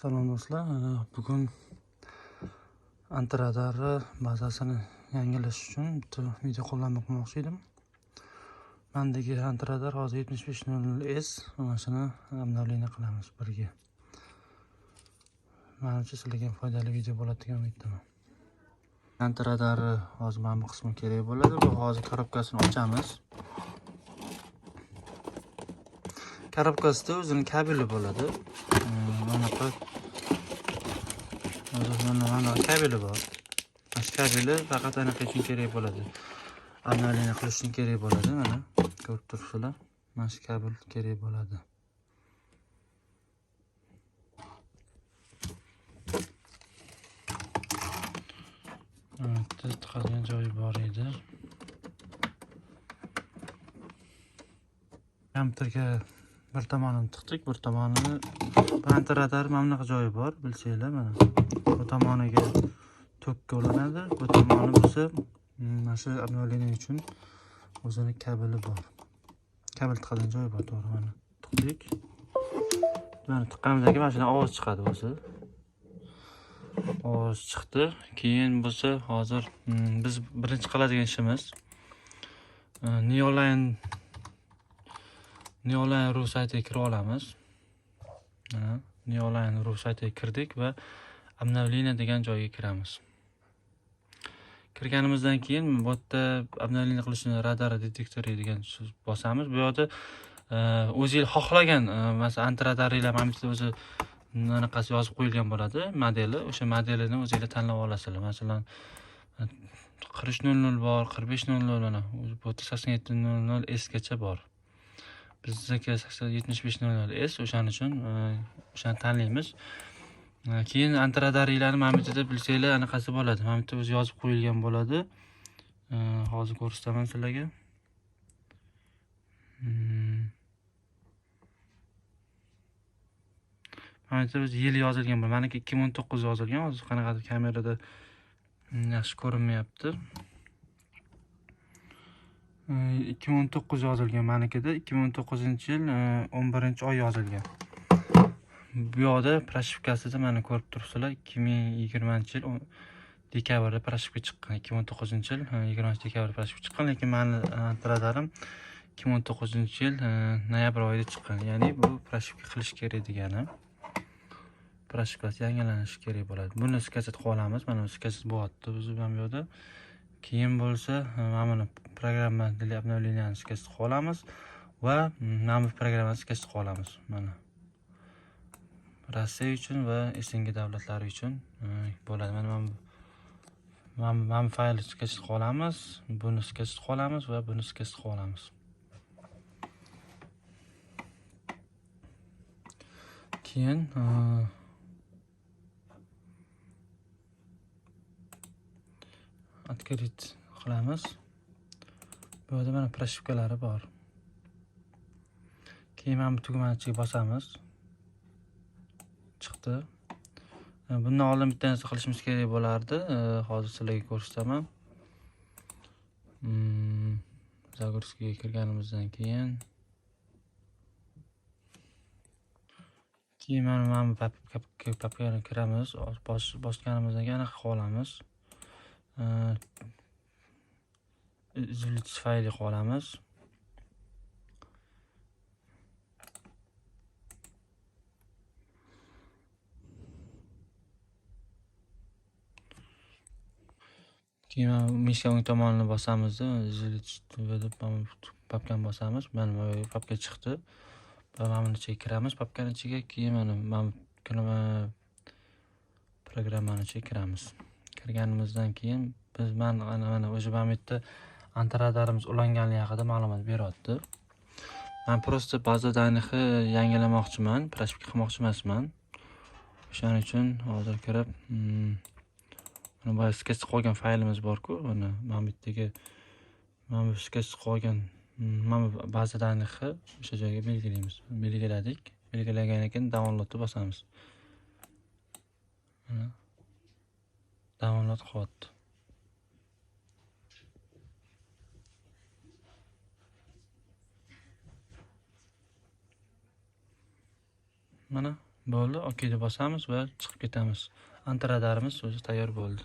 Salom do'stlar, e, bugun antiradari bazasini yangilash uchun bitta video qo'llanmoqchi edim. Mendagi antiradar hozir 7500S, mana shuni обновление qilamiz birga. Menimcha sizlarga ham foydali video bo'ladi degan umiddaman. Antiradari hozir mana bu qismi kerak bo'ladi. Bu hozir korobkasini ochamiz. Korobkasida o'zining kabeli bo'ladi. Ee, Mana bu mana mana kabeli bor. Mana shu kabeli faqat anaqa uchun kerak bo'ladi. Обновление qilish uchun kerak bo'ladi. Mana ko'rib turibsizlar. Mana shu kabel kerak bo'ladi. Bitta tiqadigan joyi bor edi. Kompyuterga bir tomonini tiqdik, bir tomonini banti radar mana bunaqa joyi bor, bilsanglar mana. Bu tomoniga tokka ulanadi, bu tomoni bo'lsa mana shu обновление uchun o'zini kabeli bor. Kabel tiqadigan joyi bor, to'g'ri mana. Tiqdik. Mana tiqqanimizdan keyin mana shundan ovoz chiqadi o'zi. Ovoz chiqdi. Keyin bo'lsa hozir mm, biz birinchi qiladigan ishimiz e, Neoline Neoline ru saytiga kirib olamiz. Mana Neoline ru saytiga kirdik va обновление degan joyga kiramiz. Kirganimizdan keyin bu yerda обновление qilishni radar detektori degan bosamiz. Bu yerda e, o'zingiz xohlagan, e, masalan, antiradaringlar mana bitta o'zi anaqasi yozib qo'yilgan bo'ladi, modeli. O'sha modelini o'zinglar tanlab olasizlar. Masalan, 4300 bor, 4500 mana bu yerda 8700S gacha bor. Bizniki 7500S o'shaning uchun e, o'shani tanlaymiz. E, keyin antradariylarni mana bu yerda bilsanglar anaqasi bo'ladi. Mana bu yerda o'zi yozib qo'yilgan bo'ladi. E, hozir ko'rsataman sizlarga. Hmm. Mana bu yerda o'zi yozilgan bo'ladi. Meniki 2019 yozilgan. Hozir qanaqadir kamerada yaxshi ko'rinmayapti. Э, e, 2019 yozilgan menikida 2019-yil э, o'n 11-oy yozilgan. Bu yoqda proshivkasida mana ko'rib turibsizlar 2020-yil dekabrda proshivka chiqqan. 2019-yil e, yigirmanchi 20 dekabrda proshivka chiqqan, lekin mani e, antiradarim 2019-yil e, noyabr oyida chiqqan. Ya'ni bu proshivka qilish kerak degani. Proshifkasi yangilanishi kerak bo'ladi. Buni skaset qilib olamiz. Mana skaset bo'lyapti o'zi ham bu yoqda. Keyin bo'lsa mana buni programma для обновления skachat qilib olamiz va mana bu programmasi kesib olamiz. Mana. Rossiya uchun va SNG davlatlari uchun e, bo'ladi. Mana mana bu mana bu- faylni skachat olamiz, buni kesib olamiz va buni kesib olamiz. Keyin e, e, qilamiz. Bu yerda mana proshivkalari bor. Keyin mana bu tugmani ichiga bosamiz. Chiqdi. E, bundan oldin bitta narsa qilishimiz kerak bo'lardi. E, hozir sizlarga ko'rsataman. Mm, kirganimizdan keyin keyin mana mana bu papkani kiramiz. Bosganimizdan keyin anaqa qilib olamiz. Uzilish tufayli qolamiz. Keyin mishka o'ng tomonini bosamiz izolits deb papkani bosamiz. Mana bu papka chiqdi. Va mana buni ichiga kiramiz. Papkani ichiga keyin mana mana programmani ichiga kiramiz. Kirganimizdan keyin biz mana mana mana o'sha mana bu yerda ulanganligi haqida ma'lumot beryapti. Men просто baza данныйni yangilamoqchiman, прошивка qilmoqchi emasman. O'shaning uchun hozir kirib, hmm, mana boya sketch qolgan faylimiz bor-ku, mana mana bu yerdagi mana bu sketch qolgan hmm, mana bu baza данныйni o'sha joyga belgilaymiz. Belgiladik. Belgilagandan keyin downloadni bosamiz. Mana download qilyapti. mana bo'ldi. Okeyni bosamiz va chiqib ketamiz. Antradarimiz o'zi tayyor bo'ldi.